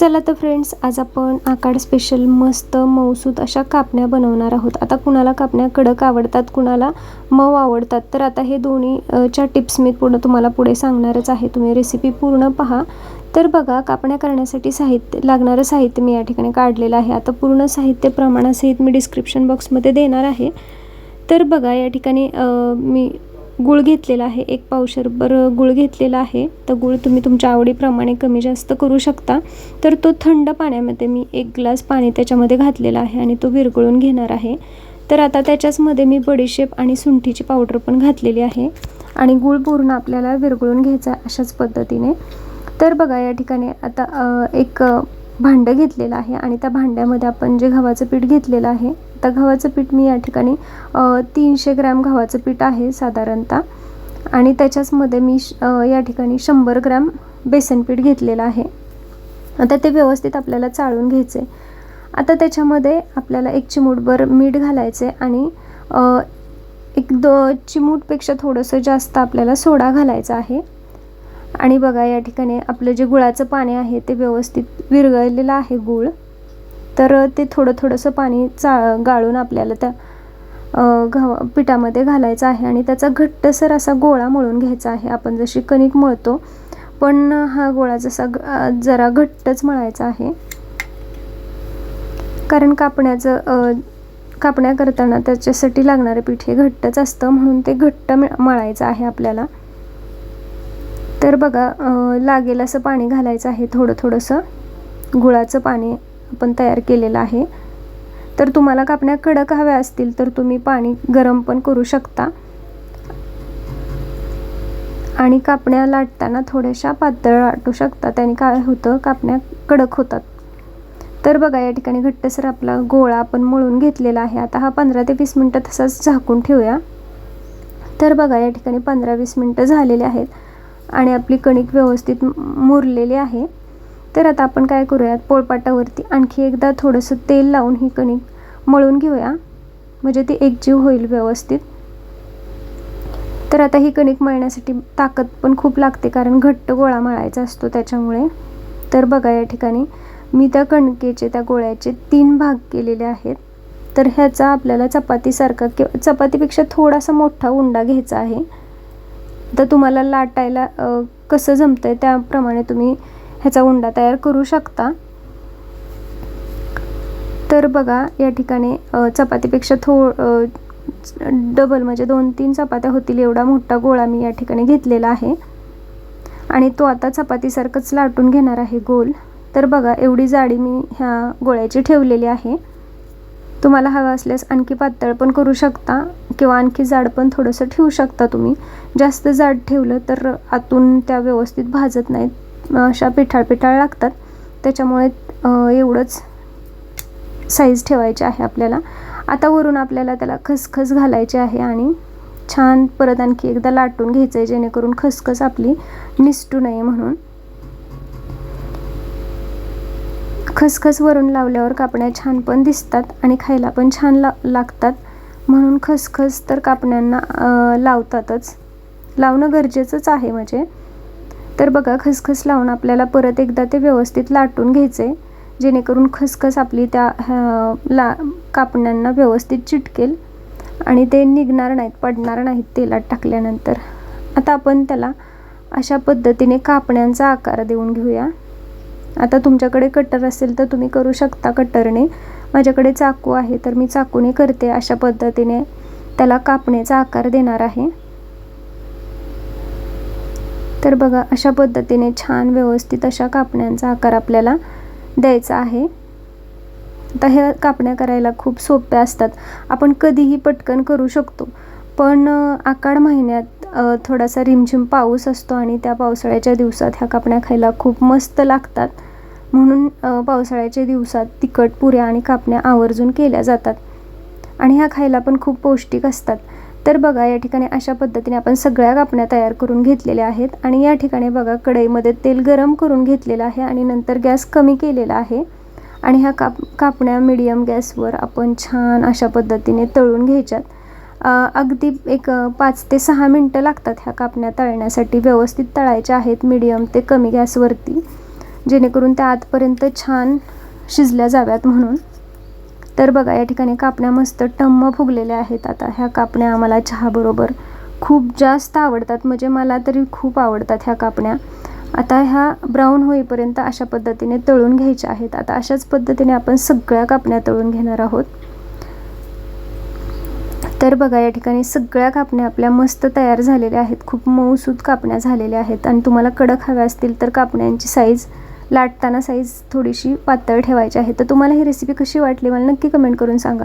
चला तर फ्रेंड्स आज आपण आकाड स्पेशल मस्त मऊसूत अशा कापण्या बनवणार आहोत. आता कुणाला कापण्या कडक आवडतात कुणाला मऊ आवडतात तर आता हे दोन्ही च्या टिप्स मी पूर्ण तुम्हाला पुढे सांगणारच आहे. तुम्ही रेसिपी पूर्ण पहा. तर बघा कापण्या करण्यासाठी साहित्य लागणारं साहित्य मी या ठिकाणी काढलेलं आहे. आता पूर्ण साहित्य प्रमाणासहित मी डिस्क्रिप्शन बॉक्समध्ये देणार आहे. तर बघा या ठिकाणी मी गुळ घेतलेला आहे एक पावशरभर गुळ घेतलेला आहे. तर गुळ तुम्ही तुमच्या आवडीप्रमाणे कमी जास्त करू शकता. तर तो थंड पाण्यामध्ये मी एक ग्लास पाणी त्याच्यामध्ये घातलेला आहे आणि तो विरघळून घेणार आहे. तर आता त्याच्याचमध्ये मी बडीशेप आणि सुंठीची पावडर पण घातलेली आहे. आणि गुळ पूर्ण आपल्याला विरघळून घ्यायचा अशाच पद्धतीने. तर बघा या ठिकाणी आता एक भांडं घेतलेलं आहे आणि त्या भांड्यामध्ये आपण जे गव्हाचं पीठ घेतलेलं आहे आता गव्हाचं पीठ मी या ठिकाणी तीनशे ग्रॅम गव्हाचं पीठ आहे साधारणतः. आणि त्याच्याचमध्ये मी श- या ठिकाणी शंभर ग्रॅम बेसन पीठ घेतलेलं आहे. आता ते व्यवस्थित आपल्याला चाळून घ्यायचे आता त्याच्यामध्ये आपल्याला एक चिमूटभर मीठ घालायचे आणि एक द चिमूटपेक्षा थोडंसं जास्त आपल्याला सोडा घालायचा आहे. आणि बघा या ठिकाणी आपलं जे गुळाचं पाणी आहे ते व्यवस्थित विरघळलेलं आहे गुळ. तर ते थोडं थोडंसं पाणी चा गाळून आपल्याला त्या घाव पिठामध्ये घालायचं आहे आणि त्याचा घट्टसर असा गोळा मळून घ्यायचा आहे. आपण जशी कणिक मळतो पण हा गोळा जसा ग- जरा घट्टच मळायचा आहे. कारण कापण्याचं कापण्या करताना त्याच्यासाठी लागणारं पीठ हे घट्टच असतं म्हणून ते घट्ट मळायचं आहे आपल्याला. तर बघा लागेल असं पाणी घालायचं आहे. थोडं थोडंसं गुळाचं पाणी आपण तयार केलेलं आहे. तर तुम्हाला कापण्या कडक हव्या असतील तर तुम्ही पाणी गरम पण करू शकता. आणि कापण्या लाटताना थोड्याशा पातळ लाटू शकता. त्याने काय होतं? कापण्या कडक होतात. तर बघा या ठिकाणी घट्टसर आपला गोळा आपण मळून घेतलेला आहे. आता हा पंधरा ते वीस मिनटं तसाच झाकून ठेवूया. तर बघा या ठिकाणी पंधरा वीस मिनटं झालेले आहेत. आणि आपली कणिक व्यवस्थित मुरलेली आहे. तर आता आपण काय करूयात? पोळपाटावरती आणखी एकदा थोडंसं तेल लावून ही कणिक मळून घेऊया. म्हणजे ती एकजीव होईल व्यवस्थित. तर आता ही कणिक मळण्यासाठी ताकद पण खूप लागते कारण घट्ट गोळा मळायचा असतो त्याच्यामुळे. तर बघा या ठिकाणी मी त्या कणकेचे त्या गोळ्याचे तीन भाग केलेले आहेत. तर ह्याचा आपल्याला चपातीसारखा किंवा चपातीपेक्षा थोडासा मोठा उंडा घ्यायचा आहे. तर तुम्हाला लाटायला कसं जमत आहे त्याप्रमाणे तुम्ही ह्याचा उंडा तयार करू शकता. तर बघा या ठिकाणी चपातीपेक्षा थो डबल म्हणजे दोन तीन चपात्या होतील एवढा मोठा गोळा मी या ठिकाणी घेतलेला आहे. आणि तो आता चपातीसारखंच लाटून घेणार आहे गोल. तर बघा एवढी जाडी मी ह्या गोळ्याची ठेवलेली आहे. तुम्हाला हवं असल्यास आणखी पातळ पण करू शकता किंवा आणखी जाड पण थोडंसं ठेवू शकता तुम्ही. जास्त जाड ठेवलं तर आतून त्या व्यवस्थित भाजत नाहीत. अशा पिठाळ पिठाळ लागतात. त्याच्यामुळे एवढंच साईज ठेवायची आहे आपल्याला. आता वरून आपल्याला त्याला खसखस घालायची आहे आणि छान परत आणखी एकदा लाटून घ्यायचं आहे जेणेकरून खसखस आपली निसटू नये म्हणून. खसखस वरून लावल्यावर कापण्या छान पण दिसतात आणि खायला पण छान ला लागतात. म्हणून खसखस तर कापण्यांना लावतातच. लावणं गरजेचंच आहे म्हणजे. तर बघा खसखस लावून आपल्याला परत एकदा ते व्यवस्थित लाटून घ्यायचे जेणेकरून खसखस आपली त्या ह्या, ला कापण्यांना व्यवस्थित चिटकेल आणि ते निघणार नाहीत पडणार नाहीत तेलात टाकल्यानंतर. आता आपण त्याला अशा पद्धतीने कापण्यांचा आकार देऊन घेऊया. आता तुमच्याकडे कटर असेल तर तुम्ही करू शकता कटरने माझ्याकडे चाकू आहे तर मी चाकूने करते अशा पद्धतीने. त्याला कापण्याचा आकार देणार आहे. तर बघा अशा पद्धतीने छान व्यवस्थित अशा कापण्यांचा आकार आपल्याला द्यायचा आहे. आता ह्या कापण्या करायला खूप सोप्या असतात. आपण कधीही पटकन करू शकतो. पण आकाड महिन्यात थोडासा रिमझिम पाऊस असतो आणि त्या पावसाळ्याच्या दिवसात ह्या कापण्या खायला खूप मस्त लागतात. म्हणून पावसाळ्याच्या दिवसात तिखट पुऱ्या आणि कापण्या आवर्जून केल्या जातात. आणि ह्या खायला पण खूप पौष्टिक असतात. तर बघा या ठिकाणी अशा पद्धतीने आपण सगळ्या कापण्या तयार करून घेतलेल्या आहेत आणि या ठिकाणी बघा कढईमध्ये तेल गरम करून घेतलेलं आहे आणि नंतर गॅस कमी केलेला आहे. आणि ह्या काप कापण्या मिडियम गॅसवर आपण छान अशा पद्धतीने तळून घ्यायच्यात. अगदी एक पाच ते सहा मिनटं लागतात ह्या कापण्या तळण्यासाठी. व्यवस्थित तळायच्या आहेत मिडियम ते कमी गॅसवरती. जेणेकरून त्या आतपर्यंत छान शिजल्या जाव्यात म्हणून. तर बघा या ठिकाणी कापण्या मस्त टम्म फुगलेल्या आहेत आता. ह्या कापण्या आम्हाला चहाबरोबर खूप जास्त आवडतात. म्हणजे मला तरी खूप आवडतात ह्या कापण्या. आता ह्या ब्राऊन होईपर्यंत अशा पद्धतीने तळून घ्यायच्या आहेत. आता अशाच पद्धतीने आपण सगळ्या कापण्या तळून घेणार आहोत. तर बघा या ठिकाणी सगळ्या कापण्या आपल्या मस्त तयार झालेल्या आहेत. खूप मऊसूत कापण्या झालेल्या आहेत. आणि तुम्हाला कडक हव्या असतील तर कापण्यांची साईज लाटताना साईज थोडीशी पातळ ठेवायची आहे. तर तुम्हाला ही रेसिपी कशी वाटली? मला नक्की कमेंट करून सांगा.